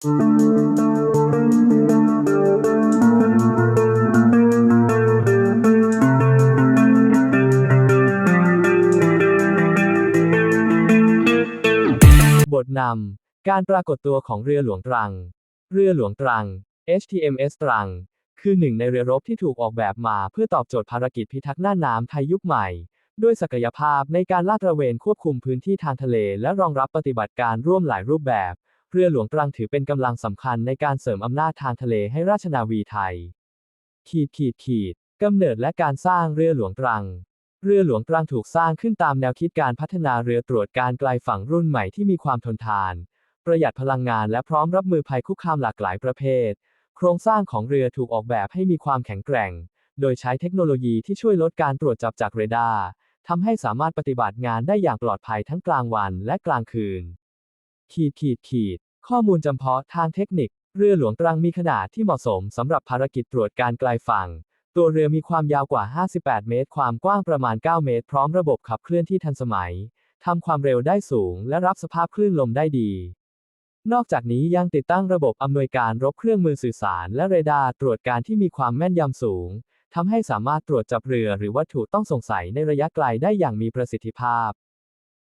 บทนำ การปรากฏตัวของเรือหลวงตรัง เรือหลวงตรัง HTMS ตรัง คือหนึ่งในเรือรบที่ถูกออกแบบมาเพื่อตอบโจทย์ภารกิจพิทักษ์น่านน้ำไทยยุคใหม่ ด้วยศักยภาพในการลาดตระเวนควบคุมพื้นที่ทางทะเลและรองรับปฏิบัติการร่วมหลายรูปแบบ เรือหลวงตรังถือเป็นกำลังสำคัญในการเสริมอำนาจทางทะเลให้ราชนาวีไทย ขีดขีดขีดกำเนิดและการสร้างเรือหลวงตรัง เรือหลวงตรังถูกสร้างขึ้นตามแนวคิดการพัฒนาเรือตรวจการไกลฝั่งรุ่นใหม่ที่มีความทนทาน ประหยัดพลังงานและพร้อมรับมือภัยคุกคามหลากหลายประเภท โครงสร้างของเรือถูกออกแบบให้มีความแข็งแกร่ง โดยใช้เทคโนโลยีที่ช่วยลดการตรวจจับจากเรดาร์ทำให้สามารถปฏิบัติงานได้อย่างปลอดภัยทั้งกลางวันและกลางคืน ขีดขีดขีด ข้อมูลจำเพาะทางเทคนิค เรือหลวงตรังมีขนาดที่เหมาะสมสำหรับภารกิจตรวจการไกลฝั่ง ตัวเรือมีความยาวกว่า 58 เมตร ความกว้างประมาณ 9 เมตร พร้อมระบบขับเคลื่อนที่ทันสมัย ทำความเร็วได้สูง และรับสภาพคลื่นลมได้ดี นอกจากนี้ยังติดตั้งระบบอำนวยการรบเครื่องมือสื่อสาร และเรดาร์ตรวจการที่มีความแม่นยำสูงทำให้สามารถตรวจจับเรือหรือวัตถุต้องสงสัยในระยะไกลได้อย่างมีประสิทธิภาพ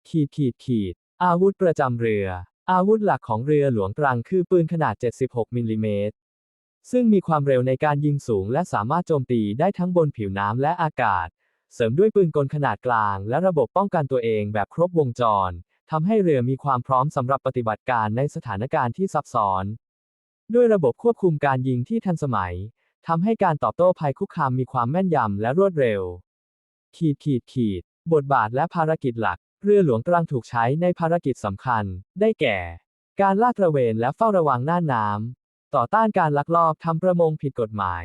ขีดขีดขีด อาวุธประจำเรือ อาวุธหลักของเรือหลวงตรังคือปืนขนาด 76 มิลลิเมตร ซึ่งมีความเร็วในการยิงสูงและสามารถโจมตีได้ทั้งบนผิวน้ำและอากาศ เสริมด้วยปืนกลขนาดกลาง และระบบป้องกันตัวเองแบบครบวงจร ทำให้เรือมีความพร้อมสำหรับปฏิบัติการในสถานการณ์ที่ซับซ้อน ด้วยระบบควบคุมการยิงที่ทันสมัย ทำให้การตอบโต้ภัยคุกคามมีความแม่นยำและรวดเร็ว ขีดขีดขีด บทบาทและภารกิจหลักเรือหลวงตรังถูกใช้ในภารกิจสำคัญ ได้แก่ การลาดตระเวนและเฝ้าระวังน่านน้ำ ต่อต้านการลักลอบทำประมงผิดกฎหมาย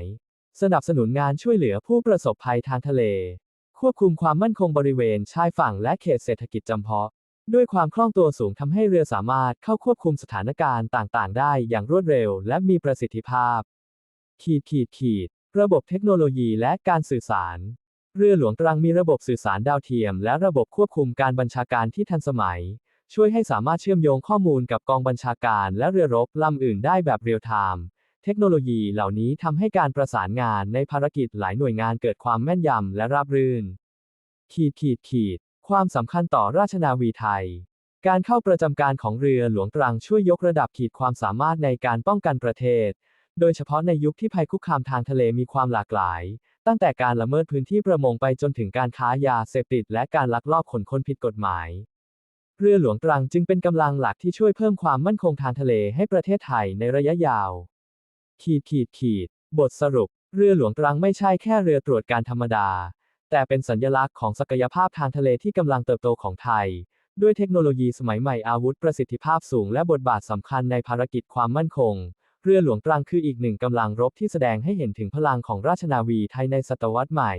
สนับสนุนงานช่วยเหลือผู้ประสบภัยทางทะเล ควบคุมความมั่นคงบริเวณชายฝั่งและเขตเศรษฐกิจจำเพาะ ด้วยความคล่องตัวสูงทำให้เรือสามารถเข้าควบคุมสถานการณ์ต่างๆ ได้อย่างรวดเร็วและมีประสิทธิภาพ ขีดขีดขีด ระบบเทคโนโลยีและการสื่อสาร เรือหลวงตรังมีระบบสื่อสารดาวเทียม และระบบควบคุมการบัญชาการที่ทันสมัย ช่วยให้สามารถเชื่อมโยงข้อมูลกับกองบัญชาการ และเรือรบลำอื่นได้แบบเรียลไทม์เทคโนโลยีเหล่านี้ทำให้การประสานงานในภารกิจหลายหน่วยงานเกิดความแม่นยำและราบรื่น ขีดขีดขีด ความสำคัญต่อราชนาวีไทย การเข้าประจำการของเรือหลวงตรังช่วยยกระดับขีดความสามารถในการป้องกันประเทศ โดยเฉพาะในยุคที่ภัยคุกคามทางทะเลมีความหลากหลาย ตั้งแต่การละเมิดพื้นที่ประมงไปจนถึงการค้ายาเสพติดและการลักลอบขนคนผิดกฎหมาย เรือหลวงตรังจึงเป็นกำลังหลักที่ช่วยเพิ่มความมั่นคงทางทะเลให้ประเทศไทยในระยะยาว ขีดขีดขีด บทสรุป เรือหลวงตรังไม่ใช่แค่เรือตรวจการธรรมดา แต่เป็นสัญลักษณ์ของศักยภาพทางทะเลที่กำลังเติบโตของไทย ด้วยเทคโนโลยีสมัยใหม่อาวุธประสิทธิภาพสูงและบทบาทสำคัญในภารกิจความมั่นคง เรือหลวงตรังคืออีกหนึ่งกำลังรบที่แสดงให้เห็นถึงพลังของราชนาวีไทยในศตวรรษใหม่